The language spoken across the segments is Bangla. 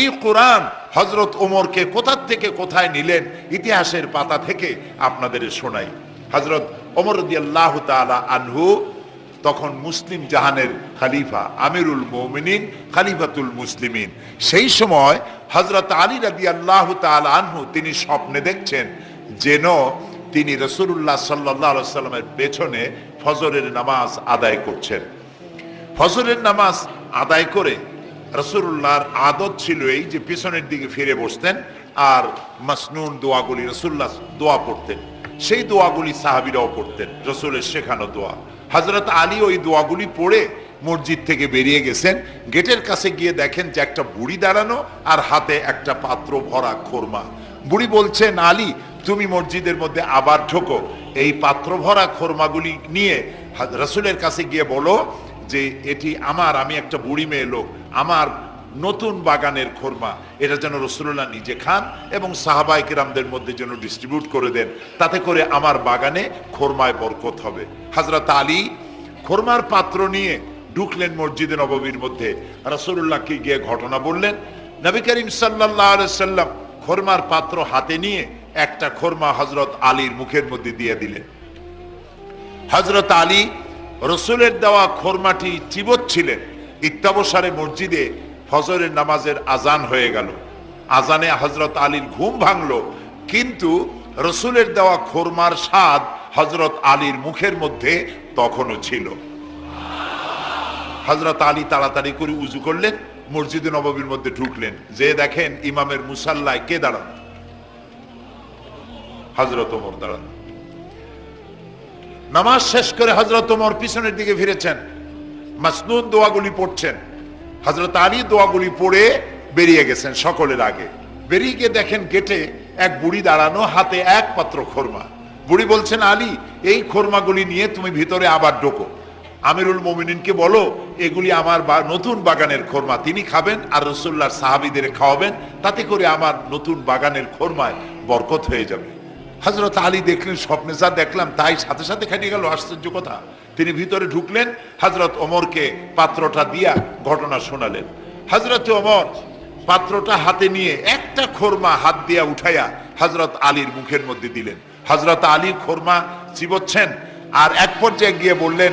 এই কোরআন হজরত ওমরকে কোথার থেকে কোথায় নিলেন ইতিহাসের পাতা থেকে আপনাদের শোনাই। হজরত ওমর আল্লাহ তালা আনহু তখন মুসলিম জাহানের খালিফা, আমিরুল মৌমিনিন, খালিফাতুল মুসলিমিন। সেই সময় হজরত আলী রাদি আল্লাহ আনহু তিনি স্বপ্নে দেখছেন যেন তিনি রসুল্লাহ সাল্লাহ সাল্লামের পেছনে ফজরের নামাজ আদায় করছেন। ফজরের নামাজ আদায় করে রসুল্লাহর আদত ছিল এই যে পিছনের দিকে ফিরে বসতেন আর মাসনুন দোয়াগুলি রসুল্লাহ দোয়া পড়তেন। সেই দোয়াগুলি সাহাবিরাও পড়তেন, রসুলের শেখানো দোয়া। হজরত আলী ওই দোয়াগুলি পড়ে মসজিদ থেকে বেরিয়ে গেছেন, গেটের কাছে গিয়ে দেখেন যে একটা বুড়ি দাঁড়ানো আর হাতে একটা পাত্র ভরা খোরমা। বুড়ি বলছেন আলী তুমি মসজিদের মধ্যে আবার ঢোকো। এই পাত্র ভরা খোরমাগুলি নিয়ে রসুলের কাছে গিয়ে বলো যে এটি আমার, আমি একটা বুড়ি মেয়ে লোক, আমার নতুন বাগানের খোরমা। এটা যেন রসুল্লাহ নিজে খান এবং সাহাবাই কিরামদের মধ্যে যেন ডিস্ট্রিবিউট করে দেন। তাতে করে আমার বাগানে খোরমায় বরকত হবে। হাজরত আলী খোরমার পাত্র নিয়ে ঢুকলেন মসজিদে নববীর মধ্যে। রসুল্লাহকে গিয়ে ঘটনা বললেন, নবী করিম সাল্লাহ সাল্লাম খোরমার পাত্র হাতে নিয়ে একটা খোরমা হজরত আলীর মুখের মধ্যে দিয়ে দিলেন। হজরত আলী রসুলের দেওয়া খোরমাটি চিবচ্ছিলেন ইত্যাবসারে মসজিদে ফজরের নামাজের আজান হয়ে গেল। আজানে হজরত আলীর ঘুম ভাঙলো, কিন্তু রসুলের দেওয়া খোরমার স্বাদ হজরত আলীর মুখের মধ্যে তখনও ছিল। হজরত আলী তাড়াতাড়ি করে উজু করলেন, মসজিদে নববীর মধ্যে ঢুকলেন। যে দেখেন ইমামের মুসাল্লায় কে দাঁড়ান? হজরত ওমর দাঁড়ান। নামাজ শেষ করে হজরত ওমর পিছনের দিকে ফিরেছেন। মাসনুন দোয়াগুলি পড়ছেন। হজরত আলী দোয়াগুলি পড়ে বেরিয়ে গেছেন সকলের আগে। বেরিয়ে গিয়ে দেখেন গেটে এক বুড়ি দাঁড়ানো, হাতে এক পাত্র খোরমা। বুড়ি বলছেন, আলী, এই খোরমাগুলি নিয়ে তুমি ভিতরে আবার ঢোকো। আমিরুল মোমিনিনকে বলো, এগুলি আমার নতুন বাগানের খোরমা। তিনি খাবেন আর রসুল্লার সাহাবিদের খাওয়াবেন। তাতে করে আমার নতুন বাগানের খোরমায় বরকত হয়ে যাবে। হজরত আলী দেখলেন, স্বপ্নে যা দেখলাম তাই সাথে সাথে খাটিয়ে গেল, আশ্চর্য কথা। তিনি ভিতরে ঢুকলেন হজরত ওমরকে পাত্রটা দিয়া ঘটনা শোনালেন। হজরত ওমর পাত্রটা হাতে নিয়ে একটা খোরমা হাত দিয়া উঠাইয়া হজরত আলীর মুখের মধ্যে দিলেন। হজরত আলী খোরমা চিবচ্ছেন আর এক পর্যায়ে গিয়ে বললেন,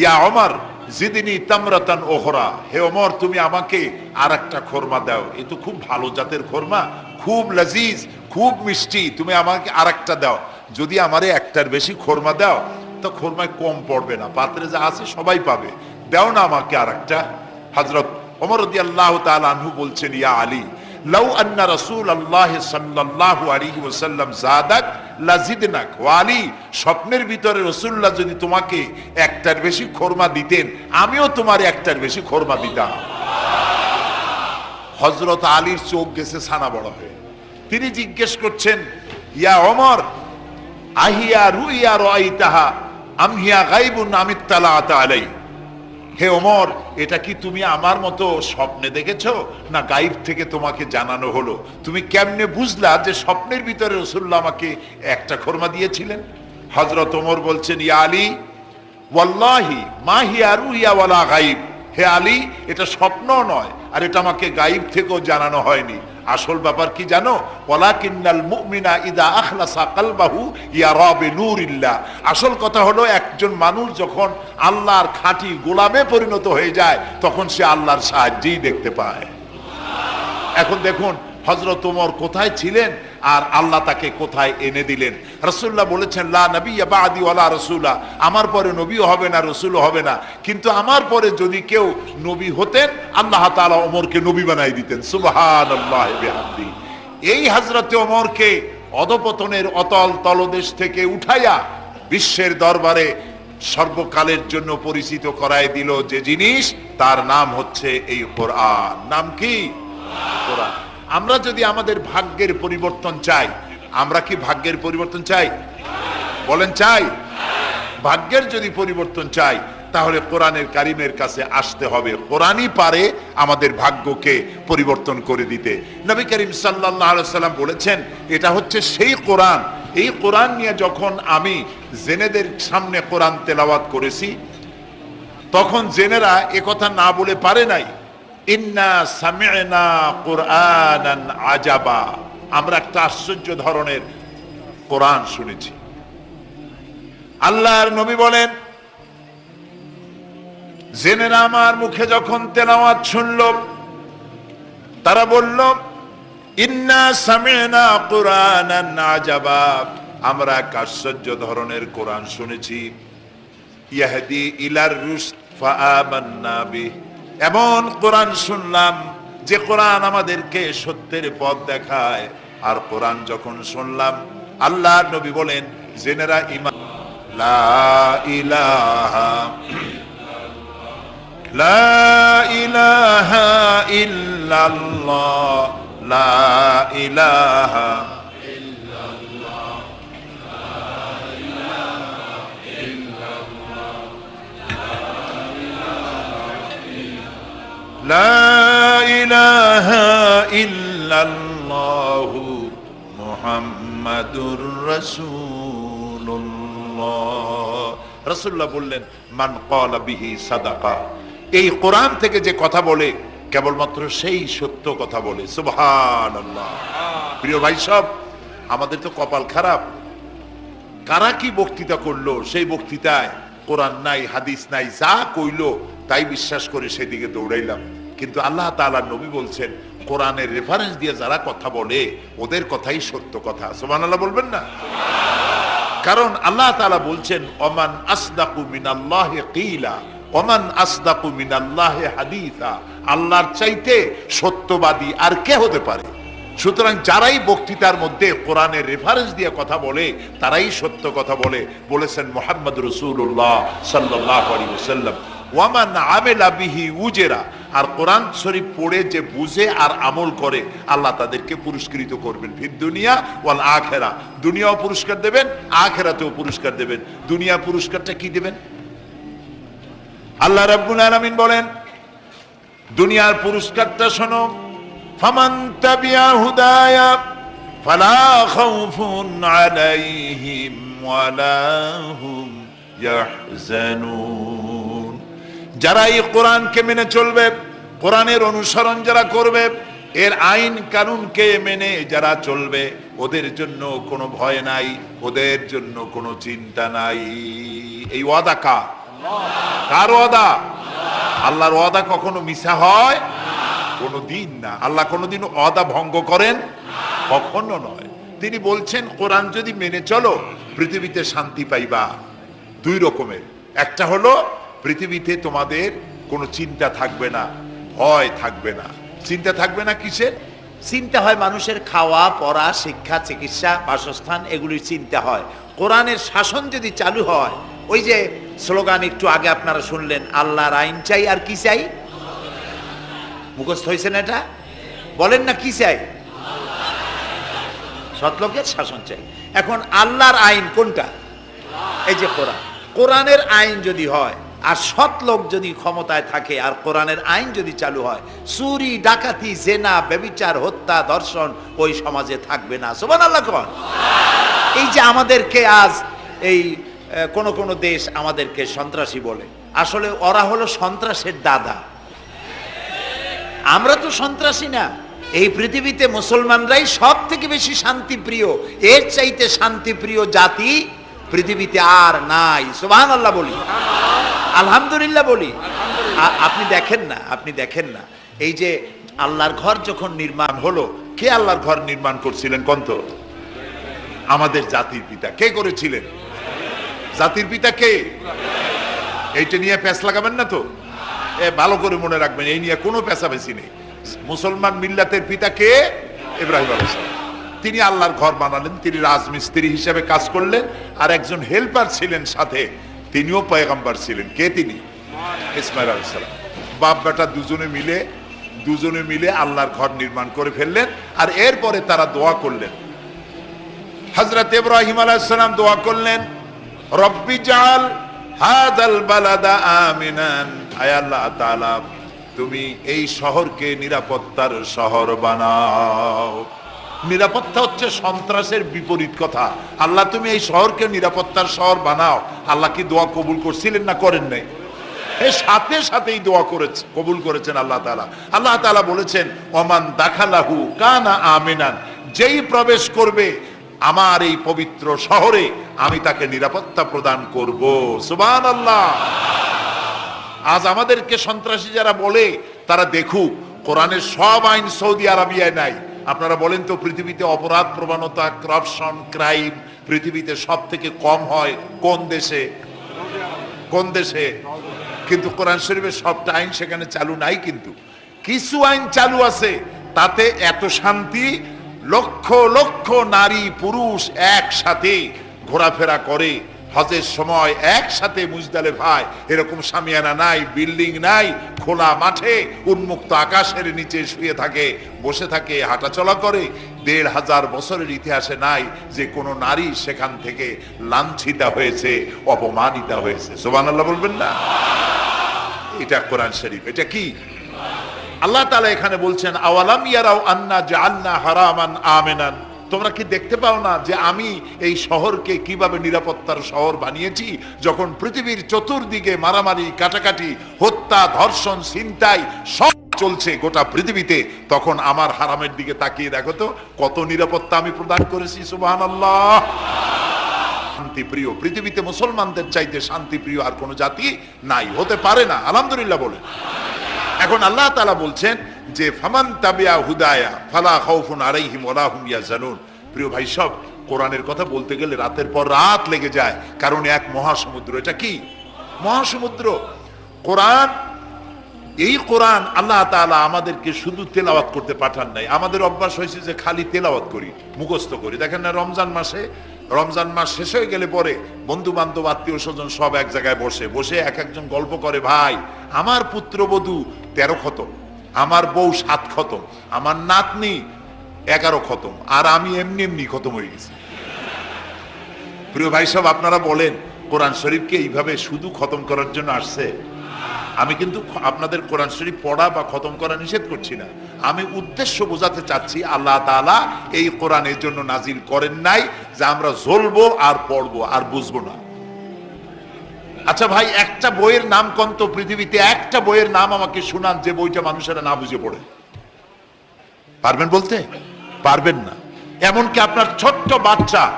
ইয়া অমর জিদিনী তামরাতান ওহরা হে অমর তুমি আমাকে আর একটা খোরমা দাও। এ তো খুব ভালো জাতের খোরমা, খুব লজিজ খুব মিষ্টি, তুমি আমাকে আর একটা দাও। যদি আমারে একটার বেশি খোরমা দাও, তো খোরমায় কম পড়বে না, পাত্রে যা আছে সবাই পাবে। দাও না আমাকে আর একটা হজরত ওমর আল্লাহ আনহু বলছেন, ইয়া আলী, লাউ আন্না রাসূল আল্লাহ সাল্লাল্লাহু আলাইহি ওয়াসাল্লাম জাদাক লাজিদনাক। আলী, স্বপ্নের ভিতরে রাসূলুল্লাহ যদি তোমাকে একটার বেশি খোরমা দিতেন, আমিও তোমার একটার বেশি খোরমা দিতাম। হজরত আলীর চোখ গেছে ছানা বড় হয়ে। তিনি জিজ্ঞেস করছেন, ইয়া অমর আহিয়া রুইয়া রাইতাহা আমহিয়া গাইবুন আমিত্তালা আলাই? হে ওমর, এটা কি তুমি আমার মতো স্বপ্নে দেখেছ? না গাইব থেকে তোমাকে জানানো হলো? তুমি কেমনে বুঝলা যে স্বপ্নের ভিতরে রসুল্লাহ আমাকে একটা খোরমা দিয়েছিলেন? হজরত ওমর বলছেন, ইয়া আলী, ওয়াল্লাহি মাহি আরু ওয়ালা গাইব। হে আলী, এটা স্বপ্ন নয়, আর এটা আমাকে গাইব থেকেও জানানো হয়নি। আসল ব্যাপার কি জানো? ইয়া রাবে আসল কথা হলো, একজন মানুষ যখন আল্লাহর খাঁটি গোলামে পরিণত হয়ে যায়, তখন সে আল্লাহর সাহায্যেই দেখতে পায়। এখন দেখুন হজরত ওমর কোথায় ছিলেন? আর আল্লাহ তাকে কোথায় এনে দিলেন? রসুল্লাহ বলেছেন, লা নবী বাদি ওয়ালা রসুল্লাহ আমার পরে নবীও হবে না, রসুলও হবে না। কিন্তু আমার পরে যদি কেউ নবী হতেন, আল্লাহ তাআলা ওমরকে নবী বানাই দিতেন। সুবহান এই হজরতে ওমরকে অধপতনের অতল তলদেশ থেকে উঠাইয়া বিশ্বের দরবারে সর্বকালের জন্য পরিচিত করায় দিল যে জিনিস, তার নাম হচ্ছে এই কোরআন। নাম কি? কোরআন। আমরা যদি আমাদের ভাগ্যের পরিবর্তন চাই, আমরা কি ভাগ্যের পরিবর্তন চাই? বলেন চাই। ভাগ্যের যদি পরিবর্তন চাই, তাহলে কোরআনের কারিমের কাছে আসতে হবে। কোরআনই পারে আমাদের ভাগ্যকে পরিবর্তন করে দিতে। নবী করিম সাল্লাহ সাল্লাম বলেছেন, এটা হচ্ছে সেই কোরআন। এই কোরআন নিয়ে যখন আমি জেনেদের সামনে কোরআন তেলাওয়াত করেছি, তখন জেনেরা কথা না বলে পারে নাই। ইন্না সামি'না আজাবা। আমরা একটা আশ্চর্য ধরনের কোরআন শুনেছি। আল্লাহর নবী বলেন জেনেরা আমার মুখে যখন তেলাওয়াত শুনল, তারা বলল, ইন্না সামি'না কুরআনান আজাবা। আমরা এক আশ্চর্য ধরনের কোরআন শুনেছি। ইয়াহদি ইলার রুশদ, ফাআমান্না বিহ। এমন কোরআন শুনলাম যে কোরআন আমাদেরকে সত্যের পথ দেখায়। আর কোরআন যখন শুনলাম আল্লাহ নবী বলেন জেনেরা ইমান লা ইলাহা লা ইলাহা ইল্লাল্লাহ, লা ইলাহা لا إله إلا الله محمد رسول الله রাসূলুল্লাহ বললেন মান ক্বালা বিহি সাদাকা এই কোরআন থেকে যে কথা বলে কেবলমাত্র সেই সত্য কথা বলে সুবহানাল্লাহ প্রিয় ভাই সব আমাদের তো কপাল খারাপ কারা কি বক্তৃতা করলো সেই বক্তৃতায় কোরআন নাই হাদিস নাই যা কইলো তাই বিশ্বাস করে সেদিকে দৌড়াইলাম কিন্তু আল্লাহ তাআলা নবী বলছেন, কোরআনের রেফারেন্স দিয়ে যারা কথা বলে, ওদের কথাই সত্য কথা। সুবহানাল্লাহ বলবেন না? কারণ আল্লাহ তাআলা বলছেন, ওমান আসদাকু মিনাল্লাহি কিলা, ওমান আসদাকু হাদিসা। আল্লাহর চাইতে সত্যবাদী আর কে হতে পারে? সুতরাং যারাই বক্তৃতার মধ্যে কোরআনের রেফারেন্স দিয়ে কথা বলে, তারাই সত্য কথা বলে। বলেছেন মোহাম্মদ রসুল্লাহ সাল্লাহ আলী ওসাল্লাম ওয়ামান আমেলা বিহি উজেরা। আর কোরআন শরীফ পড়ে যে বুঝে আর আমল করে, আল্লাহ তাদেরকে পুরস্কৃত করবেন। ফির দুনিয়া ওয়াল আখেরা। দুনিয়াও পুরস্কার দেবেন, আখেরাতেও পুরস্কার দেবেন। দুনিয়া পুরস্কারটা কি দেবেন? আল্লাহ রাব্বুল আলামিন বলেন, দুনিয়ার পুরস্কারটা শোনো, ফামান তাবিয়া হুদায়া ফালা খাউফুন আলাইহিম ওয়ালা ইয়াহজানুন। যারা এই কোরআনকে মেনে চলবে, কোরআনের অনুসরণ যারা করবে, এর আইন কানুনকে মেনে যারা চলবে, ওদের জন্য কোনো ভয় নাই, ওদের জন্য কোনো চিন্তা নাই। এই ওয়াদা কার? কার ওয়াদা? আল্লাহর ওয়াদা কখনো মিশা হয়? কোনো দিন না। আল্লাহ কোনোদিন অদা ভঙ্গ করেন? কখনো নয়। তিনি বলছেন, কোরআন যদি মেনে চলো, পৃথিবীতে শান্তি পাইবা। দুই রকমের। একটা হলো পৃথিবীতে তোমাদের কোনো চিন্তা থাকবে না, ভয় থাকবে না। চিন্তা থাকবে না কিসের? চিন্তা হয় মানুষের খাওয়া, পড়া, শিক্ষা, চিকিৎসা, বাসস্থান, এগুলির চিন্তা হয়। কোরআনের শাসন যদি চালু হয়, ওই যে স্লোগান একটু আগে আপনারা শুনলেন, আল্লাহর আইন চাই আর কি চাই? মুখস্থ হয়েছে না এটা? বলেন না কি চাই? সৎলোকের শাসন চাই। এখন আল্লাহর আইন কোনটা? এই যে কোরআন। কোরআনের আইন যদি হয় আর সৎ লোক যদি ক্ষমতায় থাকে, আর কোরআনের আইন যদি চালু হয়, চুরি, ডাকাতি, জেনা, ব্যবিচার, হত্যা, দর্শন ওই সমাজে থাকবে না। সোমান আল্লাহ কন। এই যে আমাদেরকে আজ এই কোন কোন দেশ আমাদেরকে সন্ত্রাসী বলে। আসলে ওরা হলো সন্ত্রাসের দাদা। আমরা তো সন্ত্রাসী না। এই পৃথিবীতে মুসলমানরাই সব থেকে বেশি শান্তিপ্রিয়, এর চাইতে শান্তিপ্রিয় জাতি পৃথিবীতে আর নাই। সুবাহ আল্লাহ বলি। আলহামদুলিল্লাহ বলি। আপনি দেখেন না, আপনি দেখেন না। এই যে আল্লাহর ঘর যখন নির্মাণ হলো, কে আল্লাহর ঘর নির্মাণ করছিলেন কন্ত? আমাদের জাতির পিতা। কে করেছিলেন? জাতির পিতা কে? এইটা নিয়ে প্যাঁচ লাগাবেন না তো? এ, ভালো করে মনে রাখবেন, এই নিয়ে কোনো পেঁচাপেচি নেই। মুসলমান মিল্লাতের পিতা কে? ইব্রাহিম তিনি আল্লাহর ঘর বানালেন, তিনি রাজমিস্ত্রি হিসেবে কাজ করলেন, আর একজন হেল্পার ছিলেন সাথে। তিনিও পয়গাম্বার ছিলেন। কে তিনি? ইসমাইল আলাইসালাম বাপ বেটা দুজনে মিলে দুজনে মিলে আল্লাহর ঘর নির্মাণ করে ফেললেন আর এরপরে তারা দোয়া করলেন। হজরত ইব্রাহিম আলাইসালাম দোয়া করলেন, রব্বি জাল হাদাল বালাদা আমিনান। আয় আল্লাহ তাআলা, তুমি এই শহরকে নিরাপত্তার শহর বানাও। নিরাপত্তা হচ্ছে সন্ত্রাসের বিপরীত কথা। আল্লাহ, তুমি এই শহরকে নিরাপত্তার শহর বানাও। আল্লাহ কি দোয়া কবুল করছিলেন না করেন নাই? সাথে সাথেই দোয়া করেছে, কবুল করেছেন আল্লাহ তাআলা। আল্লাহ তালা বলেছেন, ওমান দাখালাহু কানা আমিনান যেই প্রবেশ করবে আমার এই পবিত্র শহরে, আমি তাকে নিরাপত্তা প্রদান করব। সুবান আল্লাহ আজ আমাদেরকে সন্ত্রাসী যারা বলে, তারা দেখুক, কোরআনের সব আইন সৌদি আরবিয়ায় নাই। আপনারা বলেন তো, পৃথিবীতে অপরাধ, প্রবণতা করাপশন ক্রাইম পৃথিবীতে সব থেকে কম হয় কোন দেশে? কোন দেশে? কিন্তু কোরআন শরীফের সবটা আইন সেখানে চালু নাই কিন্তু। কিছু আইন চালু আছে, তাতে এত শান্তি লক্ষ লক্ষ নারী, পুরুষ একসাথে ঘোরাফেরা করে। হজের সময় একসাথে মুজদালে ভাই এরকম সামিয়ানা নাই, বিল্ডিং নাই, খোলা মাঠে, উন্মুক্ত আকাশের নিচে শুয়ে থাকে, বসে থাকে, হাঁটাচলা করে। দেড় হাজার বছরের ইতিহাসে নাই যে কোনো নারী সেখান থেকে লাঞ্ছিতা হয়েছে, অপমানিতা হয়েছে। সোবান আল্লাহ বলবেন না? এটা কোরআন শরীফ, এটা কি? আল্লাহ তাআলা এখানে বলছেন, আওয়ালাম ইয়ারাও আন্না জাআলনা হারামান আমেনান? তোমরা কি দেখতে পাও না যে আমি এই শহরকে কীভাবে নিরাপত্তার শহর বানিয়েছি? যখন পৃথিবীর চতুর্দিকে মারামারি, কাটাকাটি, হত্যা, ধর্ষণ, ছিনতাই সব চলছে গোটা পৃথিবীতে, তখন আমার হারামের দিকে তাকিয়ে দেখো তো, কত নিরাপত্তা আমি প্রদান করেছি, সুবহানাল্লাহ। শান্তিপ্রিয় পৃথিবীতে মুসলমানদের চাইতে শান্তিপ্রিয় আর কোনো জাতি নাই, হতে পারে না, আলহামদুলিল্লাহ বলে। এখন আল্লাহ তাআলা বলছেন যে ফামান তাবিয়া হুদায়া, ফালা খাউফুন আলাইহিম ওয়ালা হুম ইয়াহজানুন। প্রিয় ভাই, সব কোরআনের কথা বলতে গেলে রাতের পর রাত লেগে যায়, কারণ এক মহাসমুদ্র। এটা কি? মহাসমুদ্র। কোরআন, এই কোরআন আল্লাহ তাআলা আমাদেরকে শুধু তেলাওয়াত করতে পাঠান নাই। আমাদের অভ্যাস হয়েছে যে খালি তেলাওয়াত করি, মুখস্থ করি। দেখেন না, রমজান মাসে, রমজান মাস শেষ হয়ে গেলে পরে বন্ধু বান্ধব আত্মীয় স্বজন সব এক জায়গায় বসে বসে এক একজন গল্প করে, ভাই, আমার পুত্রবধূ তেরো খতম আমার বউ সাত খতম, আমার নাতনি এগারো খতম, আর আমি এমনি এমনি খতম হয়ে গেছি। প্রিয় ভাই সব আপনারা বলেন, কোরআন শরীফকে এইভাবে শুধু খতম করার জন্য আসছে? আমি কিন্তু আপনাদের কোরআন শরীফ পড়া বা খতম করা নিষেধ করছি না। আমি উদ্দেশ্য বোঝাতে চাচ্ছি, আল্লাহ তাআলা এই কোরআনের জন্য নাজিল করেন নাই, যে আমরা জ্বলবো আর পড়ব আর বুঝব না। আচ্ছা ভাই, একটা বইয়ের নাম কন্ত পৃথিবীতে, একটা বইয়ের নাম আমাকে শুনান, যে বইটা মানুষেরা না বুঝে পড়ে। পারবেন বলতে? পারবেন না। এমনকি আপনার ছোট্ট বাচ্চা,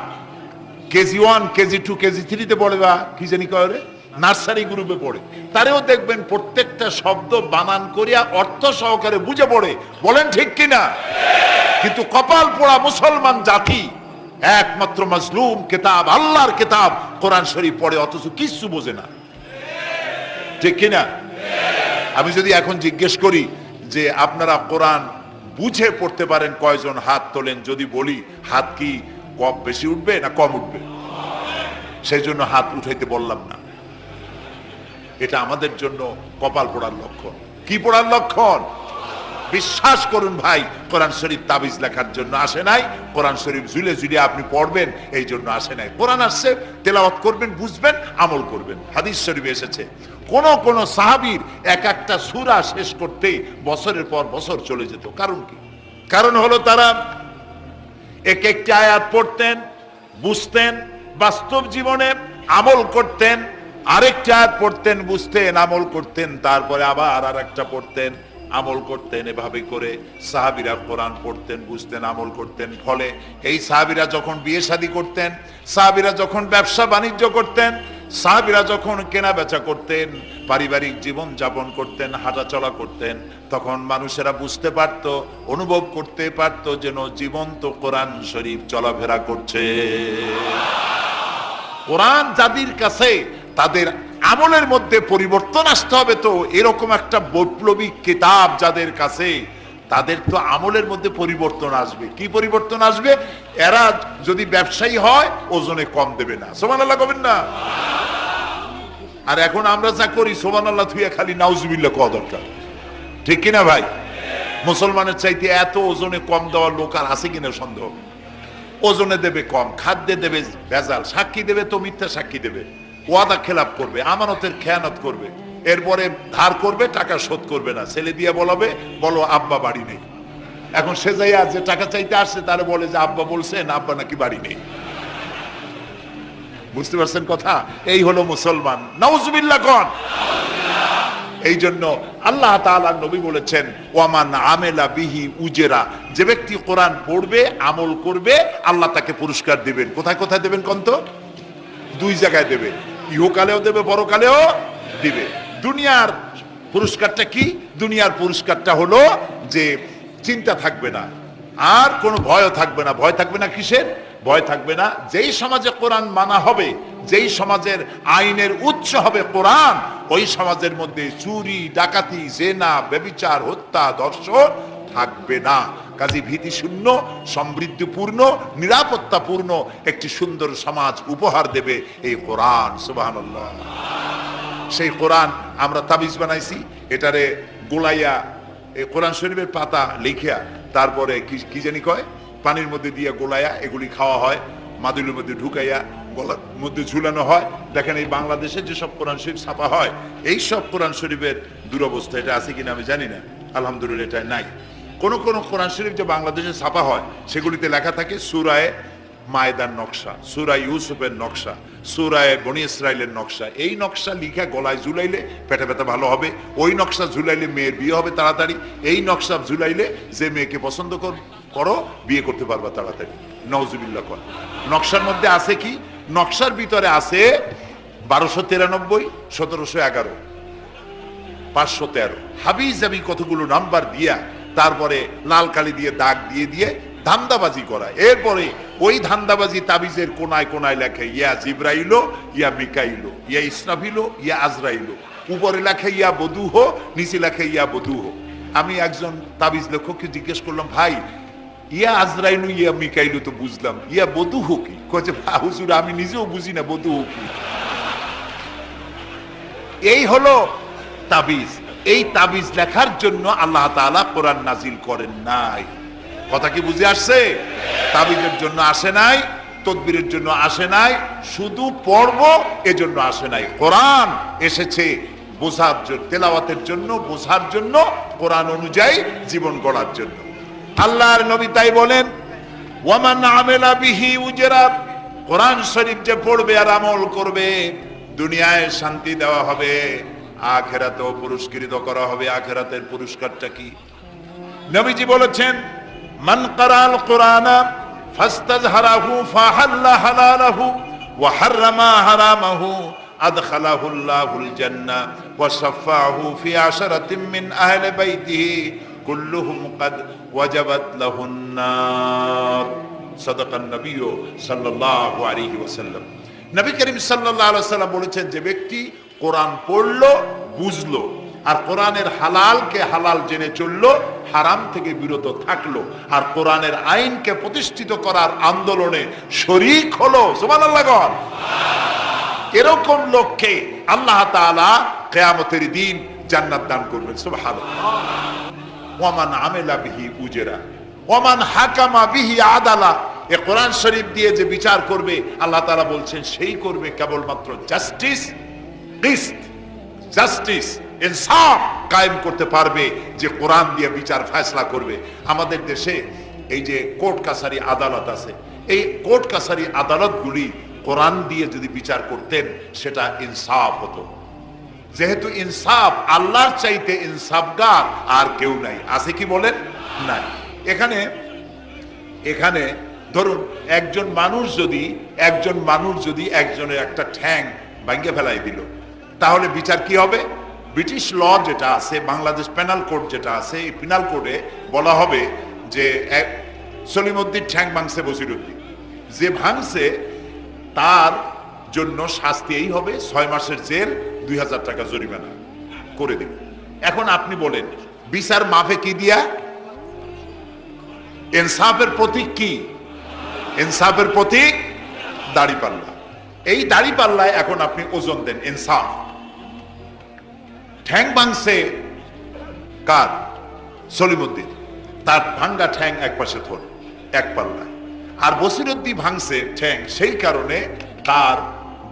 KG one, KG two, KG থ্রিতে পড়ে বা কি জানি করে নার্সারি গ্রুপে পড়ে। তারেও দেখবেন প্রত্যেকটা শব্দ বানান করিয়া অর্থ সহকারে বুঝে পড়ে। বলেন ঠিক কিনা? কিন্তু কপাল পোড়া মুসলমান জাতি একমাত্র মজলুম কেতাব, আল্লাহর কেতাব কোরআন শরীফ পড়ে, অথচ কিচ্ছু বোঝে না। ঠিক কিনা? আমি যদি এখন জিজ্ঞেস করি যে আপনারা কোরআন বুঝে পড়তে পারেন, কয়জন হাত তোলেন, যদি বলি, হাত কি কম বেশি উঠবে না কম উঠবে? সেই জন্য হাত উঠাইতে বললাম না। এটা আমাদের জন্য কপাল পড়ার লক্ষণ। কি পড়ার লক্ষণ? বিশ্বাস করুন ভাই, কোরআন শরীফ তাবিজ লেখার জন্য আসে নাই। কোরআন শরীফ ঝুলে ঝুলে আপনি পড়বেন, এই জন্য আসে নাই। কোরআন আসছে, তেলাওয়াত করবেন, বুঝবেন, আমল করবেন। হাদিস শরীফ এসেছে, কোন কোন সাহাবীর এক একটা সুরা শেষ করতে বছরের পর বছর চলে যেত। কারণ কি? কারণ হলো তারা এক একটি আয়াত পড়তেন, বুঝতেন, বাস্তব জীবনে আমল করতেন, আরেকটা আয়াত পড়তেন, বুঝতেন, আমল করতেন, তারপরে আবার আর একটা পড়তেন। আমল করতেন, এভাবে করে সাহাবিরা কোরআন পড়তেন, বুঝতেন, আমল করতেন। ফলে এই সাহাবিরা যখন বিয়ে শাদী করতেন, সাহাবিরা যখন ব্যবসা বাণিজ্য করতেন, সাহাবিরা যখন কেনা বেচা করতেন, পারিবারিক জীবন যাপন করতেন, হাঁটাচলা করতেন, তখন মানুষেরা বুঝতে পারত, অনুভব করতে পারত যেন জীবন্ত কোরআন শরীফ চলাফেরা করছে। কোরআন যাদের কাছে তাদের আমলের মধ্যে পরিবর্তন আসতে হবে তো। এরকম একটা বৈপ্লবিক কিতাব যাদের কাছে, তাদের তো আমলের মধ্যে পরিবর্তন আসবে। কি পরিবর্তন আসবে? এরা যদি ব্যবসায়ী হয়, ওজনে কম দেবে না। সোমান আল্লাহ কবেন না? আর এখন আমরা যা করি সোমান আল্লাহ থুইয়া খালি নাউজুবিল্লা কওয়া দরকার। ঠিক কিনা ভাই? মুসলমানের চাইতে এত ওজনে কম দেওয়ার লোক আর আছে কিনা সন্দেহ? ওজনে দেবে কম, খাদ্যে দেবে ভেজাল, সাক্ষী দেবে তো মিথ্যা সাক্ষী দেবে। ওয়াদা খেলাপ করবে, আমানতের খেয়ানত করবে, এরপরে ধার করবে, টাকা শোধ করবে না। ছেলে দিয়ে বলাবে, বলো, আব্বা বাড়ি নেই। এখন সে যাইয়া যে টাকা চাইতে আসছে, তারা বলে যে, আব্বা বলছেন আব্বা নাকি বাড়ি নেই। বুঝতে পারছেন কথা? এই হলো মুসলমান। নওজুবিল্লাহ কন। এই জন্য আল্লাহ তাআলা নবী বলেছেন, ওয়ামান আমেলা বিহি উজেরা। যে ব্যক্তি কোরআন পড়বে, আমল করবে, আল্লাহ তাকে পুরস্কার দিবেন। কোথায় কোথায় দেবেন কন্ত? দুই জায়গায় দেবে ইহকালেও দেবে, পরকালেও দিবে। দুনিয়ার পুরস্কারটা কি? দুনিয়ার পুরস্কারটা হলো যে চিন্তা থাকবে না। আর কোনো ভয়ও থাকবে না। ভয় থাকবে না কিসের? ভয় থাকবে না যেই সমাজে কোরআন মানা হবে, যেই সমাজের আইনের উৎস হবে কোরআন, ওই সমাজের মধ্যে চুরি, ডাকাতি, জেনা, ব্যবিচার, হত্যা দর্শন থাকবে না। কাজী ভীতি শূন্য সমৃদ্ধিপূর্ণ নিরাপত্তাপূর্ণ একটি সুন্দর সমাজ উপহার দেবে এই কোরআন, সুবহানাল্লাহ। সেই কোরআন আমরা তাবিজ বানাইছি, এটারে গোলাইয়া, এই কোরআন শরীফের পাতা লিখিয়া, তারপরে কি জানি কয়? পানির মধ্যে দিয়ে গোলাইয়া, এগুলি খাওয়া হয়, মাদুলির মধ্যে ঢুকাইয়া গলার মধ্যে ঝুলানো হয়। দেখেন এই বাংলাদেশে যেসব কোরআন শরীফ ছাপা হয় এই সব কোরআন শরীফের দুরবস্থা এটা আছে কিনা আমি জানি না। আলহামদুলিল্লাহ এটা নাই। কোন কোন কোরআন শরীফ যে বাংলাদেশে ছাপা হয়, সেগুলিতে লেখা থাকে সুরায় মায়দার নকশা সুরায় ইউসুফের নকশা, সুরায় বনি ইসরায়েলের নকশা। এই নকশা লিখা গলায় ঝুলাইলে পেটে পেটে ভালো হবে, ওই নকশা ঝুলাইলে মেয়ের বিয়ে হবে তাড়াতাড়ি, এই নকশা ঝুলাইলে যে মেয়েকে পছন্দ কর করো, বিয়ে করতে পারবা তাড়াতাড়ি। নওজুবিল্লা কর। নকশার মধ্যে আছে কি? নকশার ভিতরে আছে বারোশো তিরানব্বই, সতেরোশো এগারো, পাঁচশো তেরো। হাবিজ আমি কতগুলো নাম্বার দিয়া তারপরে লাল কালি দিয়ে দাগ দিয়ে দিয়ে ধান্দাবাজি করা এরপরে ওই ধান্দাবাজি তাবিজের কোনায় কোনায় লেখে, ইয়া জিব্রাইলো ইয়া মিকাইলো ইয়া ইসরাফিলো ইয়া আজরাইলো উপরে লেখে, ইয়া বধূহ, নিচে লেখে, ইয়া বধূহ। আমি একজন তাবিজ লেখককে জিজ্ঞেস করলাম, ভাই, ইয়া আজরাইলু ইয়া মিকাইলু তো বুঝলাম, ইয়া বধূহ কি? কয়েছে হুজুর, আমি নিজেও বুঝি না বধূহ কি। এই হলো তাবিজ। এই তাবিজ লেখার জন্য আল্লাহ তাআলা কোরআন নাজিল করেন নাই। কথা কি বুঝে আসছে? তাবিজের জন্য আসে নাই, তদবিরের জন্য আসে নাই, শুধু পর্ব এজন্য আসে নাই। কোরআন এসেছে বোঝার জন্য তেলাওয়াতের জন্য, বোঝার জন্য, কোরআন অনুযায়ী জীবন গড়ার জন্য। আল্লাহর নবী তাই বলেন, ওয়ামান আমেলা বিহি উজরা কোরআন শরীফ যে পড়বে আর আমল করবে, দুনিয়ায় শান্তি দেওয়া হবে। আখেরাতেও পুরস্কৃত করা হবে। আখেরাতের পুরস্কারটা কি? নবীজি বলেছেন, মান কারাল কোরআনা ফাস্তাজহারাহু ফাহাল্লা হালালাহু ওয়া হাররামা হারামাহু আদখালাহু আল্লাহুল জান্নাহ ওয়া শাফাআহু ফি আশরাতিন মিন আহলি বাইতিহি কুল্লুহুম কাদ ওয়াজাবাত লাহুন নার। সাদাকান নবী সাল্লাল্লাহু আলাইহি ওয়াসাল্লাম। নবী করিম সাল্লাল্লাহু আলাইহি ওয়াসাল্লাম বলেছেন, যে ব্যক্তি কোরআন পড়ল, বুঝলো। আর কোরআনের হালালকে হালাল জেনে চলল, হারাম থেকে বিরত থাকল। আর কোরআনের আইনকে প্রতিষ্ঠিত করার আন্দোলনে শরিক হলো। গণ। এরকম লোককে আল্লাহ তাআলা কিয়ামতের দিন জান্নাত দান করবেন। সুবহানাল্লাহ। ওয়ামান আমেলা বিহি উজেরা। ওয়ামান হাকামা বিহি আদালা। এ কোরআন শরীফ দিয়ে যে বিচার করবে, আল্লাহ তাআলা বলছেন, সেই করবে কেবলমাত্র জাস্টিস কিস্ত জাস্টিস, ইনসাফ কায়েম করতে পারবে যে কোরআন দিয়ে বিচার ফয়সলা করবে। আমাদের দেশে এই যে কোর্ট কাছারি আদালত আছে, এই কোর্ট কাছারি আদালতগুলি কোরআন দিয়ে যদি বিচার করতেন, সেটা ইনসাফ হতো। যেহেতু ইনসাফ, আল্লাহর চাইতে ইনসাফগার আর কেউ নাই। আছে কি বলেন? নাই। এখানে এখানে ধরুন, একজন মানুষ যদি, একজন মানুষ যদি একজনের একটা ঠ্যাং ভাঙ্গে ফেলাই দিল তাহলে বিচার কি হবে? ব্রিটিশ ল যেটা আছে, বাংলাদেশ পেনাল কোড যেটা আছে, এই পেনাল কোডে বলা হবে যে এক সলিমুদ্দিন ঠ্যাং ভাঙছে বসিরুদ্দিন। যে ভাঙছে, তার জন্য শাস্তি এই হবে, ছয় মাসের জেল, দুই হাজার টাকা জরিমানা করে দিল এখন আপনি বলেন, বিচার মাফে কি দিয়া? ইনসাফের প্রতীক কি? ইনসাফের প্রতীক দাড়ি পাল্লা। এই দাড়ি পাল্লায় এখন আপনি ওজন দেন, ইনসাফ। ঠ্যাং ভাঙছে কার? সলিমুদ্দিন। তার ভাঙ্গা ঠ্যাং এক পাশে থন এক পাল্লায়। আর বসিরুদ্দিন ভাঙছে ঠ্যাং সেই কারণে তার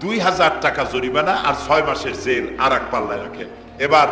দুই হাজার টাকা জরিমানা আর ছয় মাসের জেল আর এক পাল্লায় রাখে। এবার